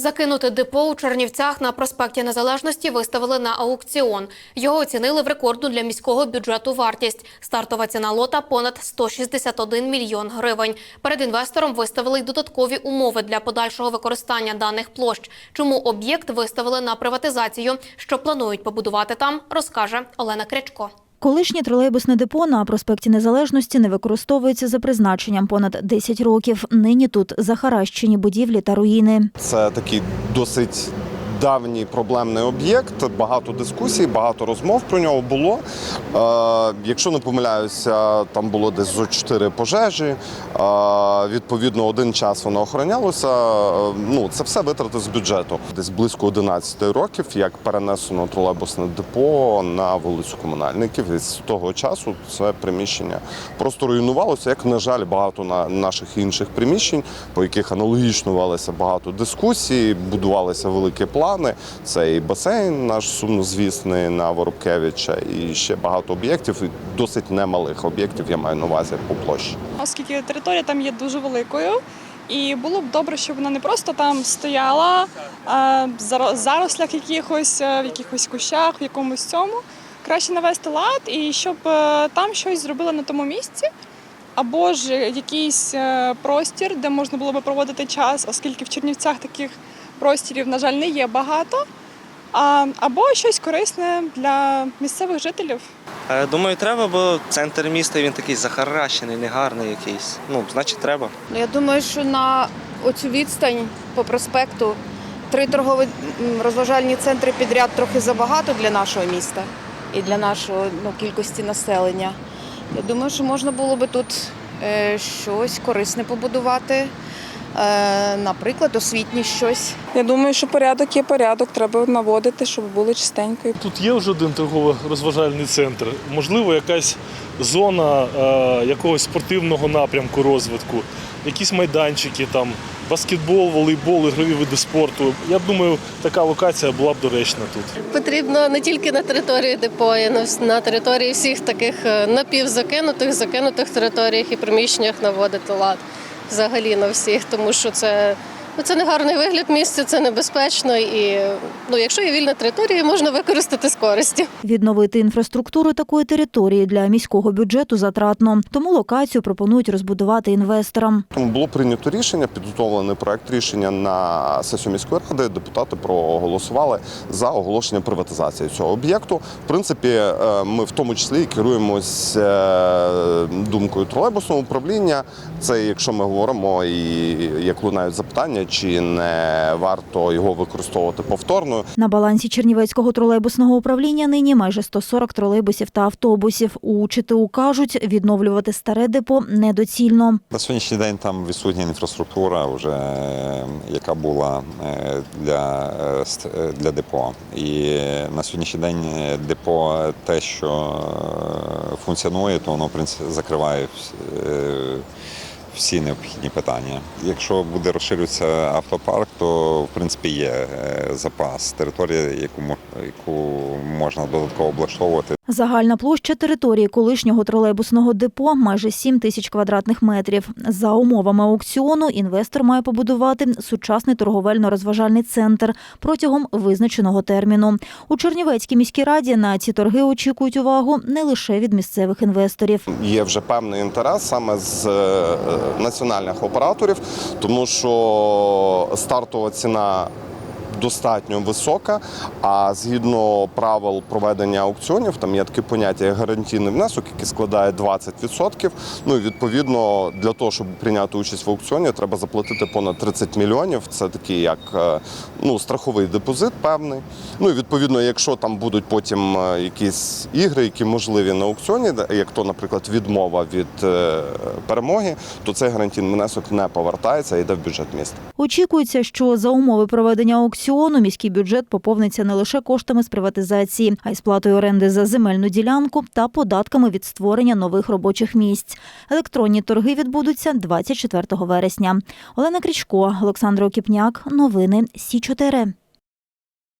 Закинути депо у Чернівцях на проспекті Незалежності виставили на аукціон. Його оцінили в рекордну для міського бюджету вартість. Стартова ціна лота понад 161 мільйон гривень. Перед інвестором виставили й додаткові умови для подальшого використання даних площ. Чому об'єкт виставили на приватизацію? Що планують побудувати там, розкаже Олена Крячко. Колишнє тролейбусне депо на проспекті Незалежності не використовується за призначенням понад 10 років. Нині тут захаращені будівлі та руїни. Це такий досить давній проблемний об'єкт. Багато дискусій, багато розмов про нього було. Е, якщо не помиляюся, там було десь зо чотири пожежі. Е, відповідно, один час воно охоронялося. Е, ну, це все витрати з бюджету. Десь близько 11 років, як перенесено тролейбусне депо на вулицю комунальників. І з того часу це приміщення просто руйнувалося, як, на жаль, багато на наших інших приміщень, по яких аналогічно велося багато дискусій, будувалися великі плани. Це і басейн наш сумнозвісний на Воробкевича, і ще багато об'єктів, досить немалих об'єктів, я маю на увазі по площі. оскільки територія там є дуже великою. І було б добре, щоб вона не просто там стояла в зарослях якихось, е, в якихось кущах, в якомусь цьому. Краще навести лад і щоб е, там щось зробили на тому місці, або ж якийсь е, простір, де можна було би проводити час, оскільки в Чернівцях таких простірів, на жаль, не є багато. А, або щось корисне для місцевих жителів. Е, Думаю, треба, бо центр міста він такий захаращений, негарний якийсь. Ну, значить, треба. Ну, Я думаю, що на оцю відстань по проспекту три торгові розважальні центри підряд трохи забагато для нашого міста і для нашої ну, кількості населення. Я думаю, що можна було би тут е, щось корисне побудувати, наприклад, освітнє щось. Я думаю, що порядок є порядок, треба наводити, щоб було чистенько. Тут є вже один торгово-розважальний центр. Можливо, якась зона е, якогось спортивного напрямку розвитку, якісь майданчики, там, баскетбол, волейбол, ігрові види спорту. Я б думаю, така локація була б доречна тут. Потрібно не тільки на території депо, а й на території всіх таких е, напівзакинутих, закинутих територіях і приміщеннях наводити лад взагалі на всіх, тому що це, це не гарний вигляд місця, це небезпечно і ну, якщо є вільна територія, можна використати з користю. Відновити інфраструктуру такої території для міського бюджету затратно. Тому локацію пропонують розбудувати інвесторам. Тому було прийнято рішення, підготовлений проект рішення на сесію міської ради. Депутати проголосували за оголошення приватизації цього об'єкту. В принципі, е, ми в тому числі і керуємось е, думкою тролейбусного управління. Це якщо ми говоримо і як лунають запитання, чи не варто його використовувати повторно. На балансі Чернівецького тролейбусного управління нині майже 140 тролейбусів та автобусів. У ЧТУ кажуть, відновлювати старе депо недоцільно. На сьогоднішній день там відсутня інфраструктура, вже, е, яка була е, для, е, для депо. І на сьогоднішній день депо те, що функціонує, то воно в принципі закриває всі необхідні питання. Якщо буде розширюватися автопарк, то в принципі є е, запас території, яку яку можна додатково облаштовувати. Загальна площа території колишнього тролейбусного депо майже 7 тисяч квадратних метрів. За умовами аукціону інвестор має побудувати сучасний торговельно-розважальний центр протягом визначеного терміну. У Чернівецькій міській раді на ці торги очікують увагу не лише від місцевих інвесторів. Є вже певний інтерес саме з е, національних операторів, тому що стартова ціна. Достатньо висока, а згідно правил проведення аукціонів, там є таке поняття як гарантійний внесок, який складає 20%. Ну і відповідно для того, щоб прийняти участь в аукціоні, треба заплатити понад 30 мільйонів. Це такий як е, ну, страховий депозит певний. Ну і відповідно, якщо там будуть потім е, якісь ігри, які можливі на аукціоні, як то, наприклад, відмова від е, перемоги, то цей гарантійний внесок не повертається і йде в бюджет міста. Очікується, що за умови проведення аукціону міський бюджет поповниться не лише коштами з приватизації, а й сплатою оренди за земельну ділянку та податками від створення нових робочих місць. Електронні торги відбудуться 24 вересня. Олена Крічко, Олександр Окіпняк. Новини Сі 4